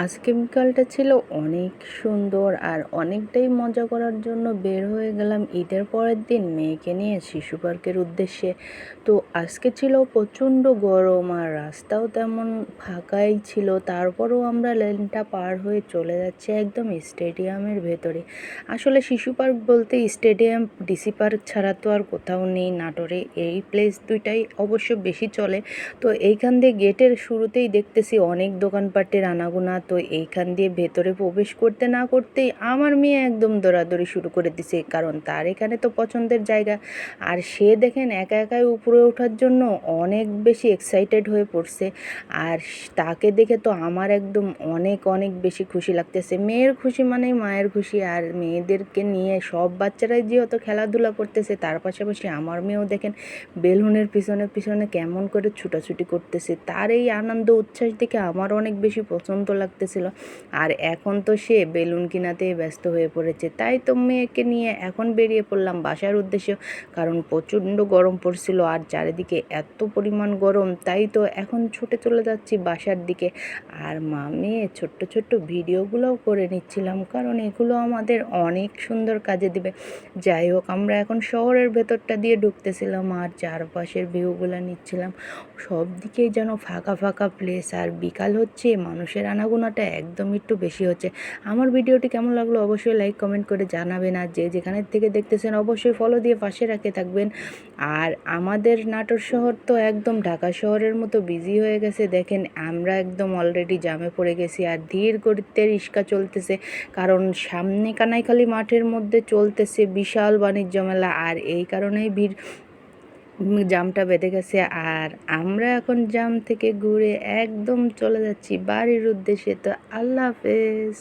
আজকে বিকালটা ছিল অনেক সুন্দর আর অনেকটাই মজা করার জন্য বের হয়ে গেলাম ঈদের পরের দিন মেয়েকে নিয়ে শিশু পার্কের উদ্দেশ্যে। তো আজকে ছিল প্রচণ্ড গরম আর রাস্তাও তেমন ফাঁকাই ছিল, তারপরও আমরা লেনটা পার হয়ে চলে যাচ্ছি একদম স্টেডিয়ামের ভেতরে। আসলে শিশু পার্ক বলতে স্টেডিয়াম, ডিসি পার্ক ছাড়া তো আর কোথাও নেই, নাটোরে এই প্লেস দুইটাই অবশ্য বেশি চলে। তো এইখান দিয়ে গেটের শুরুতেই দেখতেছি অনেক দোকানপাটের আনাগোনা তো এইখান দিয়ে ভেতরে প্রবেশ করতে না করতেই আমার মেয়ে একদম দৌড়াদৌড়ি শুরু করে দিছে, কারণ তার এখানে তো পছন্দের জায়গা। আর সে দেখেন একা একাই উপরে ওঠার জন্য অনেক বেশি এক্সাইটেড হয়ে পড়ছে। আর তাকে দেখে তো আমার একদম অনেক অনেক বেশি খুশি লাগতেছে। মেয়ের খুশি মানে মায়ের খুশি, আর মেয়েদেরকে নিয়ে সব বাচ্চারাই যেহেতু খেলাধুলা করতেছে, তার পাশাপাশি আমার মেয়েও দেখেন বেলুনের পিছনে পিছনে কেমন করে ছুটাছুটি করতেছে। তার এই আনন্দ, উচ্ছ্বাস দেখে আমার অনেক বেশি পছন্দ লাগতেছিল আর এখন তো সে বেলুন কিনাতেই ব্যস্ত হয়ে পড়েছে। তাই তো মেয়েকে নিয়ে এখন বেরিয়ে পড়লাম বাসার উদ্দেশ্যে। কারণ প্রচণ্ড গরম পড়ছিল আর চারিদিকে এত পরিমাণ গরম, তাই তো এখন ছুটে চলে যাচ্ছি বাসার দিকে। আর মা, মেয়ে, ছোট্ট ছোট্ট ভিডিওগুলোও করে নিচ্ছিলাম। কারণ এগুলো আমাদের অনেক সুন্দর কাজে দিবে। যাই হোক, আমরা এখন শহরের ভেতরটা দিয়ে ঢুকতেছিলাম আর চারপাশের ভিউগুলো নিচ্ছিলাম। সব দিকেই যেন ফাঁকা ফাঁকা প্লেস আর বিকাল হচ্ছে, মানুষের আনাগোনাটা একদম একটু বেশি হচ্ছে। আমার ভিডিওটি কেমন লাগল অবশ্যই লাইক কমেন্ট করে জানাবেন। আর যে যেখানের থেকে দেখতেছেন অবশ্যই ফলো দিয়ে পাশে রাখে থাকবেন। আর আমাদের নাটোর শহর তো একদম ঢাকা শহরের মতো বিজি হয়ে গেছে। দেখেন আমরা একদম অলরেডি জামে পড়ে গেছি আর ধীর গতিতে রিক্সা চলতেছে। কারণ সামনে কানাইখালি মাঠের মধ্যে চলতেছে বিশাল বাণিজ্য মেলা। আর এই কারণেই ভিড় জামটা বেঁধে গেছে আর আমরা এখন জাম থেকে ঘুরে একদম চলে যাচ্ছি বাড়ির উদ্দেশ্যে। তো আল্লাহ হাফেজ।